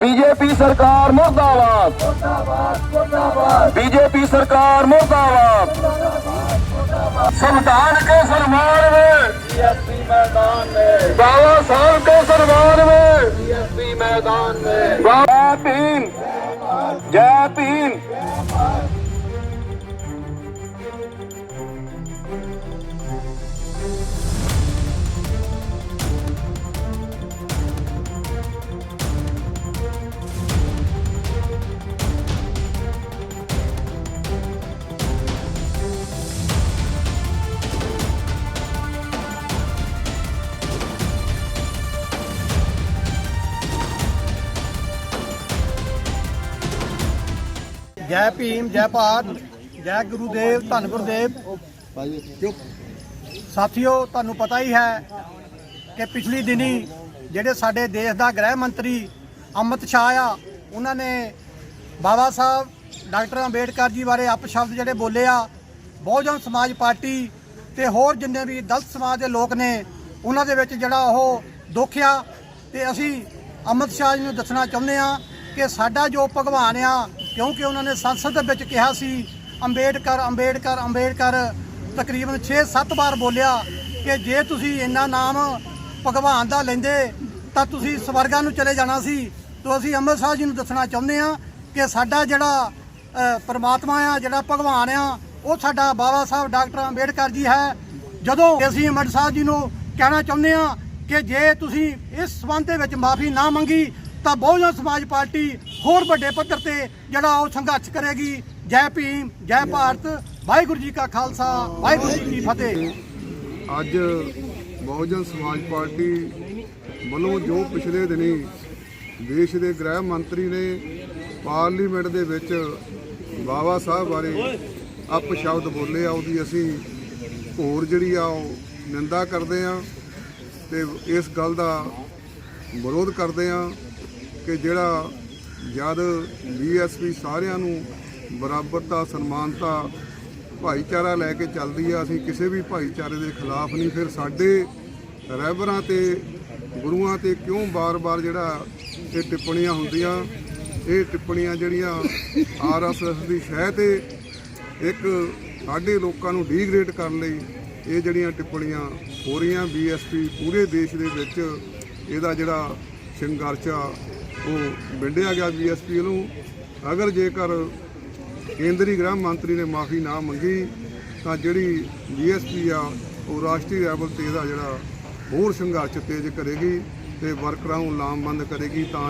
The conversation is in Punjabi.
बीजेपी सरकार मुर्दाबाद। बीजेपी सरकार मुर्दाबाद। संविधान के सरमान में। बाबा साहब के सरमान में। मैदान में। जय भीम जय भीम। ਜੈ ਭੀਮ, ਜੈ ਭਾਰਤ, ਜੈ ਗੁਰੂਦੇਵ, ਧੰਨ ਗੁਰਦੇਵ। ਸਾਥੀਓ, ਤੁਹਾਨੂੰ ਪਤਾ ਹੀ ਹੈ ਕਿ ਪਿਛਲੀ ਦਿਨੀ ਜਿਹੜੇ ਸਾਡੇ ਦੇਸ਼ ਦਾ ਗ੍ਰਹਿ ਮੰਤਰੀ ਅਮਿਤ ਸ਼ਾਹ ਆ ਉਹਨਾਂ ਨੇ ਬਾਬਾ ਸਾਹਿਬ, ਡਾਕਟਰ ਅੰਬੇਡਕਰ ਜੀ ਬਾਰੇ ਅਪਸ਼ਬਦ ਜਿਹੜੇ ਬੋਲੇ ਆ, ਬਹੁਜਨ ਸਮਾਜ ਪਾਰਟੀ ਤੇ ਹੋਰ ਜਿੰਨੇ ਵੀ ਦਲਿਤ ਸਮਾਜ ਦੇ ਲੋਕ ਨੇ, ਉਹਨਾਂ ਦੇ ਵਿੱਚ ਜਿਹੜਾ ਉਹ ਦੁੱਖ ਆ, ਤੇ ਅਸੀਂ ਅਮਿਤ ਸ਼ਾਹ ਜੀ ਨੂੰ ਦੱਸਣਾ ਚਾਹੁੰਦੇ ਆ ਕਿ ਸਾਡਾ ਜੋ ਭਗਵਾਨ ਆ ਕਿਉਂਕਿ ਉਹਨਾਂ ਨੇ ਸੰਸਦ ਦੇ ਵਿੱਚ ਕਿਹਾ ਸੀ, ਅੰਬੇਡਕਰ ਅੰਬੇਡਕਰ ਅੰਬੇਡਕਰ, ਤਕਰੀਬਨ 6-7 ਵਾਰ ਬੋਲਿਆ ਕਿ ਜੇ ਤੁਸੀਂ ਇੰਨਾ ਨਾਮ ਭਗਵਾਨ ਦਾ ਲੈਂਦੇ, ਤਾਂ ਤੁਸੀਂ ਸਵਰਗਾਂ ਨੂੰ ਚਲੇ ਜਾਣਾ ਸੀ। ਤੋਂ ਅਸੀਂ ਅੰਮ੍ਰਿਤਸਰ ਜੀ ਨੂੰ ਦੱਸਣਾ ਚਾਹੁੰਦੇ ਆ ਕਿ ਸਾਡਾ ਜਿਹੜਾ ਪਰਮਾਤਮਾ ਆ, ਜਿਹੜਾ ਭਗਵਾਨ ਆ, ਉਹ ਸਾਡਾ ਬਾਬਾ ਸਾਹਿਬ ਡਾਕਟਰ ਅੰਬੇਡਕਰ ਜੀ ਹੈ। ਜਦੋਂ ਅਸੀਂ ਅੰਮ੍ਰਿਤਸਰ ਜੀ ਨੂੰ ਕਹਿਣਾ ਚਾਹੁੰਦੇ ਆ ਕਿ ਜੇ ਤੁਸੀਂ ਇਸ ਸਬੰਧ ਦੇ ਵਿੱਚ ਮਾਫੀ ਨਾ ਮੰਗੀ, ਤਾਂ ਬਹੁਜਨ ਸਮਾਜ ਪਾਰਟੀ ਹੋਰ ਵੱਡੇ ਪੱਧਰ ਤੇ ਜਿਹੜਾ ਉਹ ਸੰਘਰਸ਼ ਕਰੇਗੀ। ਜੈ ਭੀਮ, ਜੈ ਭਾਰਤ, ਵਾਹਿਗੁਰੂ ਜੀ ਕਾ ਖਾਲਸਾ, ਵਾਹਿਗੁਰੂ ਜੀ ਕੀ ਫਤਿਹ। ਅੱਜ ਬਹੁਜਨ ਸਮਾਜ ਪਾਰਟੀ ਵੱਲੋਂ ਜੋ ਪਿਛਲੇ ਦਿਨੀ ਦੇਸ਼ ਦੇ ਗ੍ਰਹਿ ਮੰਤਰੀ ਨੇ ਪਾਰਲੀਮੈਂਟ ਦੇ ਵਿੱਚ ਬਾਬਾ ਸਾਹਿਬ ਬਾਰੇ ਅਪ ਸ਼ਬਦ ਬੋਲੇ ਆ, ਉਹਦੀ ਅਸੀਂ ਹੋਰ ਜਿਹੜੀ ਆ ਉਹ ਨਿੰਦਾ ਕਰਦੇ ਆ ਤੇ ਇਸ ਗੱਲ ਦਾ ਵਿਰੋਧ ਕਰਦੇ ਆ ਕਿ ਜਿਹੜਾ ਜਦ ਬੀਐਸਪੀ ਸਾਰਿਆਂ ਨੂੰ ਬਰਾਬਰਤਾ, ਸਨਮਾਨਤਾ, ਭਾਈਚਾਰਾ ਲੈ ਕੇ ਚੱਲਦੀ ਆ, ਅਸੀਂ ਕਿਸੇ ਵੀ ਭਾਈਚਾਰੇ ਦੇ ਖਿਲਾਫ ਨਹੀਂ, ਫਿਰ ਸਾਡੇ ਰਹਿਬਰਾਂ ਤੇ, ਗੁਰੂਆਂ ਤੇ ਕਿਉਂ ਬਾਰ-ਬਾਰ ਜਿਹੜਾ ਇਹ ਟਿੱਪਣੀਆਂ ਹੁੰਦੀਆਂ? ਇਹ ਟਿੱਪਣੀਆਂ ਜਿਹੜੀਆਂ ਆਰਐਸਐਸ ਦੀ ਸ਼ਹਿ ਤੇ ਇੱਕ ਸਾਡੇ ਲੋਕਾਂ ਨੂੰ ਡੀਗ੍ਰੇਡ ਕਰਨ ਲਈ ਇਹ ਜਿਹੜੀਆਂ ਟਿੱਪਣੀਆਂ ਹੋ ਰਹੀਆਂ ਬੀਐਸਪੀ ਪੂਰੇ ਦੇਸ਼ ਦੇ ਵਿੱਚ ਇਹਦਾ ਜਿਹੜਾ ਸੰਘਰਸ਼ ਆ ਉਹ ਵਿੰਡਿਆ ਗਿਆ ਬੀਐਸਪੀ ਵੱਲੋਂ ਅਗਰ ਜੇਕਰ ਕੇਂਦਰੀ ਗ੍ਰਹਿ ਮੰਤਰੀ ਨੇ ਮਾਫੀ ਨਾ ਮੰਗੀ, ਤਾਂ ਜਿਹੜੀ ਬੀਐਸਪੀ ਆ, ਉਹ ਰਾਸ਼ਟਰੀ ਲੈਵਲ ਤੇ ਇਹਦਾ ਜਿਹੜਾ ਹੋਰ ਸੰਘਰਸ਼ ਤੇਜ਼ ਕਰੇਗੀ ਤੇ ਵਰਕਰਾਂ ਨੂੰ ਲਾਮਬੰਦ ਕਰੇਗੀ ਤਾਂ